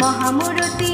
মহামূরতি